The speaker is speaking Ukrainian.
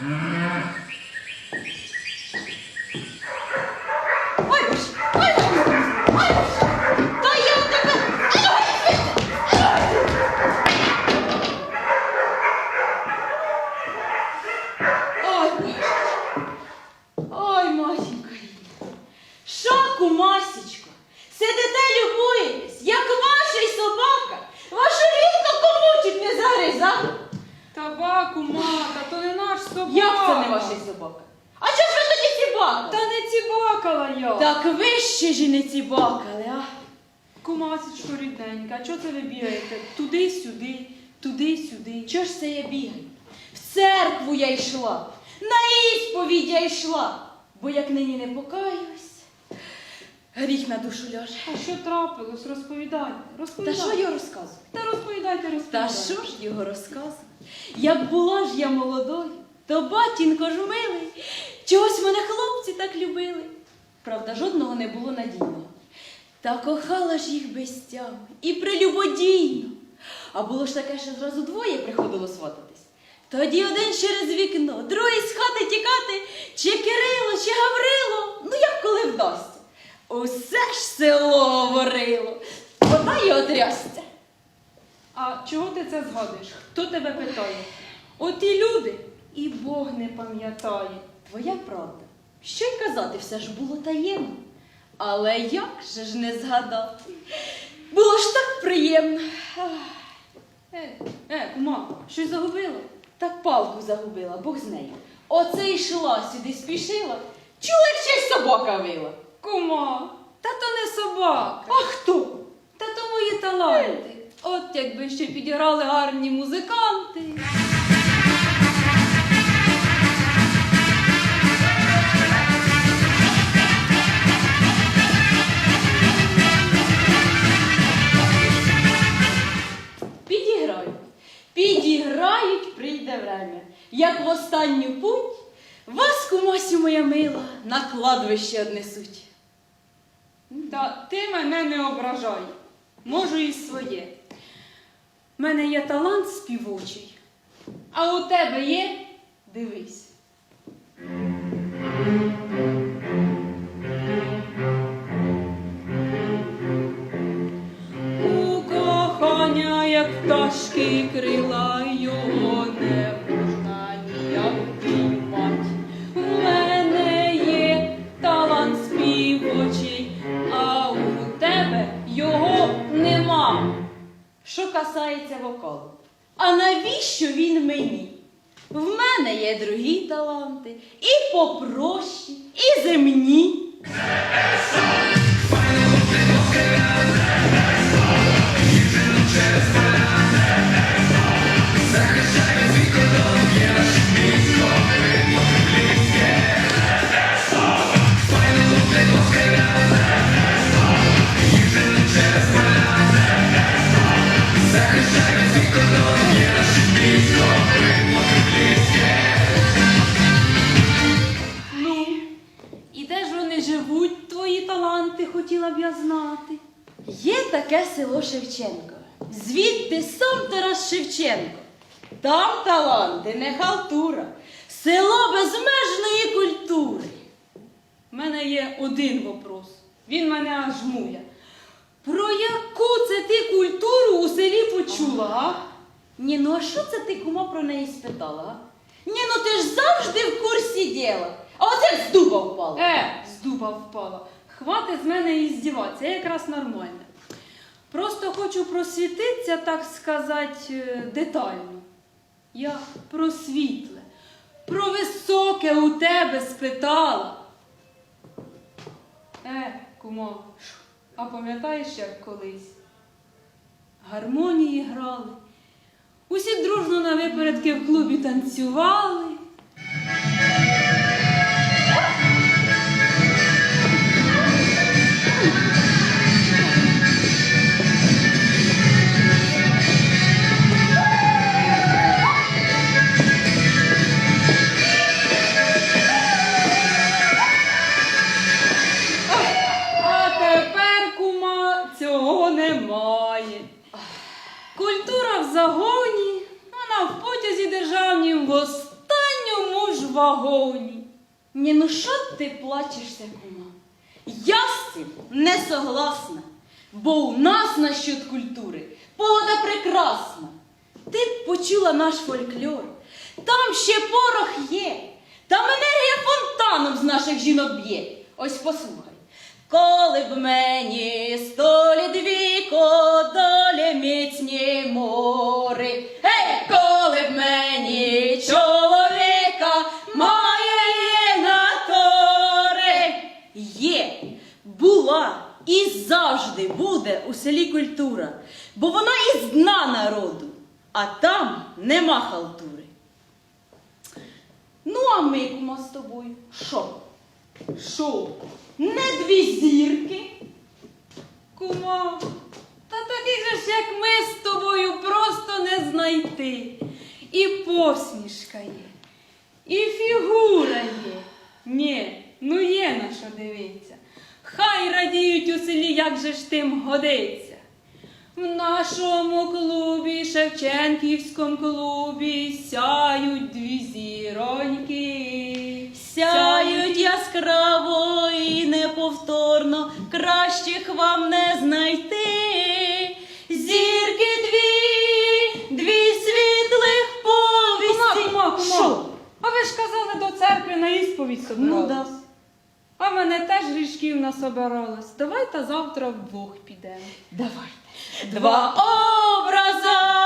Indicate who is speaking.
Speaker 1: Mm-hmm. Й собака? А чого ж ви тоді цібакали?
Speaker 2: Та не цібакала я.
Speaker 1: Так ви ще ж і не цібакали, а?
Speaker 2: Кумасечко рідненька, а чого це ви бігаєте? Туди-сюди, туди-сюди.
Speaker 1: Чого ж це я бігаю? В церкву я йшла, на ісповідь я йшла, бо як нині не покаюсь, гріх на душу ляже.
Speaker 2: А що трапилось? Розповідайте,
Speaker 1: Та що його розказувати?
Speaker 2: Та розповідайте,
Speaker 1: Та
Speaker 2: розповідайте.
Speaker 1: що ж його розказувати? Як була ж я молодою, то батінко ж милий, чогось мене хлопці так любили. Правда, жодного не було надійного. Та кохала ж їх без тями і прелюбодійно. А було ж таке, що зразу двоє приходило свататись. Тоді один через вікно, другий з хати тікати, чи Кирило, чи Гаврило, ну як коли вдасться. Усе ж село говорило, вода й отрясся.
Speaker 2: А чого ти це згадуєш? Хто тебе питає? Оті люди і Бог не пам'ятає.
Speaker 1: Твоя правда. Що й казати, все ж було таємно. Але як же ж не згадати? Було ж так приємно.
Speaker 2: Е, е, кума, щось загубила?
Speaker 1: Так палку загубила, Бог з нею. Оце йшла сюди, спішила. Чула, як ще собака вила.
Speaker 2: Кума, та то не собака.
Speaker 1: А хто?
Speaker 2: Та то мої таланти. От якби ще підіграли гарні музиканти.
Speaker 1: Підіграють. Підіграють, прийде время. Як в останню путь вас, кумасю моя мила, на кладовище однесуть.
Speaker 2: Та ти мене не ображай. Можу і своє. У мене є талант співочий. А у тебе є? Дивись. Як пташки крила, його не можна ніяк піймать. У мене є талант співочий, а у тебе його нема.
Speaker 1: Що касається вокалу. А навіщо він мені? В мене є другі таланти, і попрощі, і земні.
Speaker 2: Хотіла б я знати.
Speaker 1: Є таке село Шевченко. Звідти сам Тарас Шевченко. Там таланти, не халтура. Село безмежної культури.
Speaker 2: У мене є один вопрос. Він мене аж мує. Про яку це ти культуру у селі почула, а?
Speaker 1: Ні, ну а що це ти кума про неї спитала? Ні, ну ти ж завжди в курсі діла. А оце з дуба впала.
Speaker 2: Е, з дуба впала. Хватить з мене і здіватися, я якраз нормальна. Просто хочу просвітитися, так сказати, е, детально. Я про світле, про високе у тебе спитала. Е, кумо, а пам'ятаєш, як колись? Гармонії грали. Усі дружно на випередки в клубі танцювали. Загоні, вона в потязі державнім в останній вагоні.
Speaker 1: Ні, ну що ти плачешся, кума? Я з цим не согласна, бо у нас насчет культури погода прекрасна. Ти б почула наш фольклор. Там ще порох є, там енергія фонтаном з наших жінок б'є. Ось послухай. Коли б мені сто літ віко долі міцні мори, гей, коли б мені чоловіка має на тори. Є, була і завжди буде у селі культура, бо вона із дна народу, а там нема халтури. Ну, а ми, кума, з тобою, що? Що? Не дві зірки?
Speaker 2: Кума, таких же ж, як ми з тобою, просто не знайти. І посмішка є, і фігура є. Ні, ну є на що дивитися. Хай радіють у селі, як же ж тим годиться. В нашому клубі, Шевченківському клубі, сяють дві зіроньки.
Speaker 1: Сяють яскраво і неповторно, кращих вам не
Speaker 2: на собиралась.
Speaker 1: Ну да.
Speaker 2: А мене теж грішків насобиралось. Давайте завтра вдвох підемо.
Speaker 1: Давайте. Два образа